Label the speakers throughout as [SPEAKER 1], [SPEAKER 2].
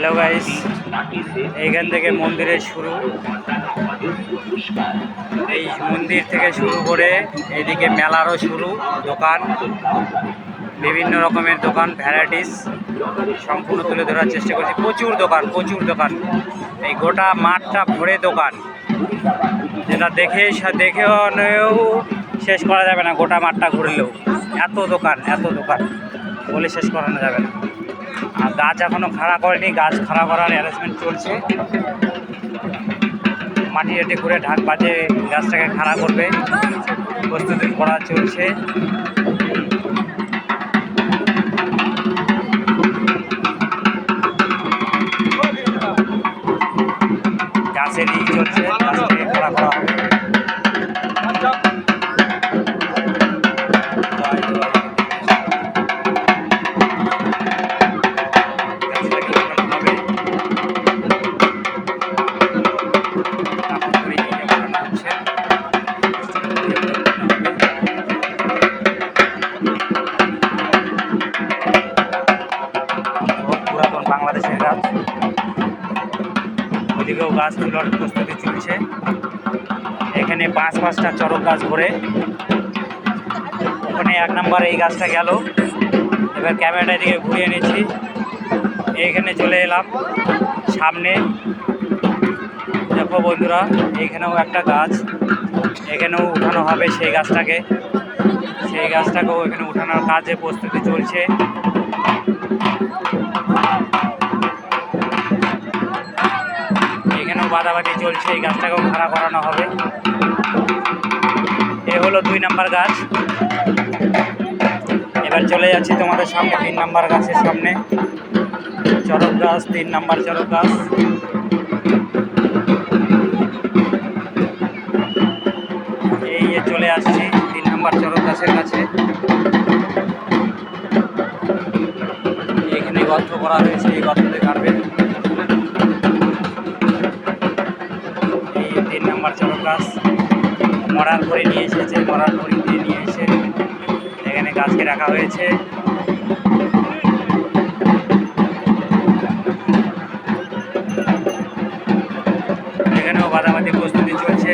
[SPEAKER 1] Hello guys এইখান থেকে মন্দিরের শুরু। এই মন্দির থেকে শুরু করে এইদিকে মেলারও শুরু, দোকান। বিভিন্ন রকমের দোকান ভ্যারাইটিস সম্পূর্ণ তুলে ধরার চেষ্টা করছি। প্রচুর দোকান প্রচুর দোকান। এই গোটা মাঠটা ভরে দোকান। যেটা দেখে দেখেও শেষ করা যাবে না। গোটা মাঠটা ঘুরলেও। এত দোকান এত দোকান। বলে শেষ করানো যাবে না। আর গাছ এখনও খাড়া করেনি, গাছ খাড়া করার অ্যারেঞ্জমেন্ট চলছে। মাটি এটি করে ঢাক বাজে গাছটাকে খাড়া করবে। প্রস্তুতি করা চলছে। বাংলাদেশের গাছ ওদিকেও গাছ তোলার প্রস্তুতি চলছে। এখানে পাঁচ পাঁচটা চরক গাছ ভরে। ওখানে এক নম্বর এই গাছটা গেল। এবার ক্যামেরাটা এদিকে ঘুরিয়ে নিচ্ছি। এইখানে চলে এলাম। সামনে। দেখো বন্ধুরা এইখানেও একটা গাছ। এখানেও উঠানো হবে সেই গাছটাকে। সেই গাছটাকেও এখানে উঠানোর কাজে প্রস্তুতি চলছে। বাদাবাদি চলছে, এই গাছটাকেও খাড়া করানো হবে। এ হলো দুই নাম্বার গাছ। এবার চলে যাচ্ছি তোমাদের সামনে, তিন নাম্বার গাছের সামনে। চরক গাছ, তিন নাম্বার চরক গাছ। এই চলে আসছি তিন নাম্বার চরক গাছের কাছে। এখানে গর্ত করা হয়েছে, এই গর্ততে কাটবে। মরার করে নিয়ে এসেছে মরার করে দিয়ে নিয়ে এসে এখানে গাছকে রাখা হয়েছে। এখানেও বাদাবাদি প্রস্তুতি চলছে।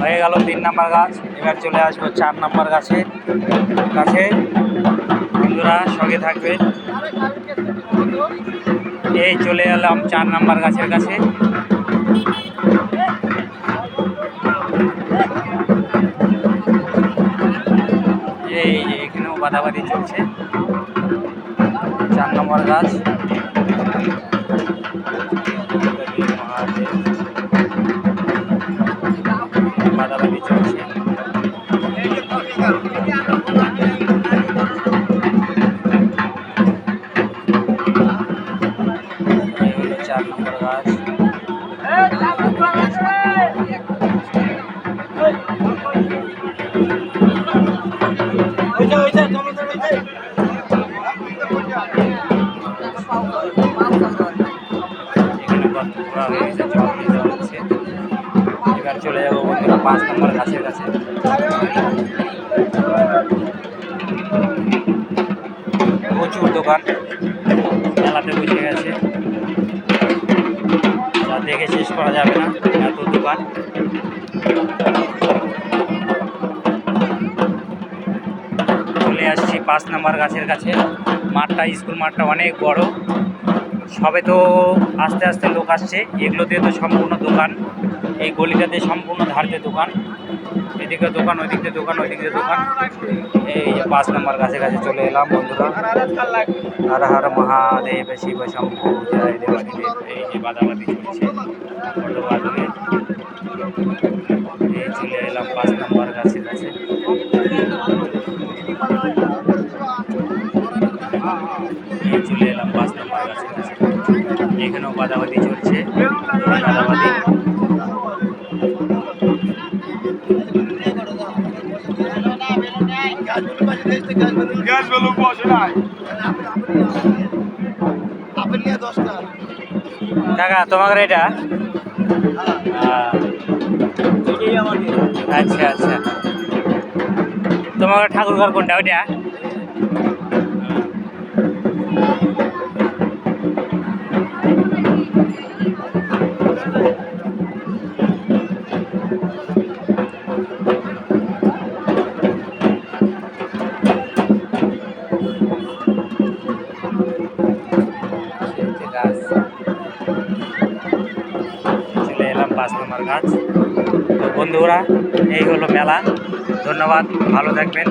[SPEAKER 1] হয়ে গেল তিন নাম্বার গাছ। এবার চলে আসব চার নাম্বার গাছে। গাছে বন্ধুরা সঙ্গে থাকবে এই চলে এলাম চার নাম্বার গাছের কাছে। এই যে এখানেও বাদাবাদি চলছে। চার নম্বর গাছ। এবার চলে যাব বন্ধুরা পাঁচ নম্বর গাছের কাছে। প্রচুর দোকান মেলাতে বসে গেছে। দেখে শেষ করা যাবে না, এত দোকান। চলে আসছি পাঁচ নাম্বার গাছের কাছে। মাঠটা, স্কুল মাঠটা অনেক বড়। সবে তো আস্তে আস্তে লোক আসছে, এগুলোতে তো সম্পূর্ণ দোকান। এই গলিটাতে সম্পূর্ণ ধারতে দোকান। এদিকে দোকান, ওইদিকে দোকান ওইদিকে দোকান। এই যে পাঁচ নম্বর গাছে কাছে চলে এলাম বন্ধুরা। হর হর মহাদেব, শিব শম্ভু এই যে বাদাবাদি চলছে। এই চলে এলাম পাঁচ নম্বর কাছে। এই চলে এলাম পাঁচ নম্বর গাছের কাছে। এখানেও বাদাবাদি চলছে। বাদাবাদি
[SPEAKER 2] গ্যাস বেলুন বসে নাই।
[SPEAKER 3] আপেল নিয়ে দশটা
[SPEAKER 1] কাকা তোমার এটা? আহ, আচ্ছা আচ্ছা। তোমার ঠাকুর ঘর কোনটা? ওইটা? চলে এলাম পাঁচ নম্বর গাছ। তো বন্ধুরা এই হলো মেলা। ধন্যবাদ ভালো থাকবেন।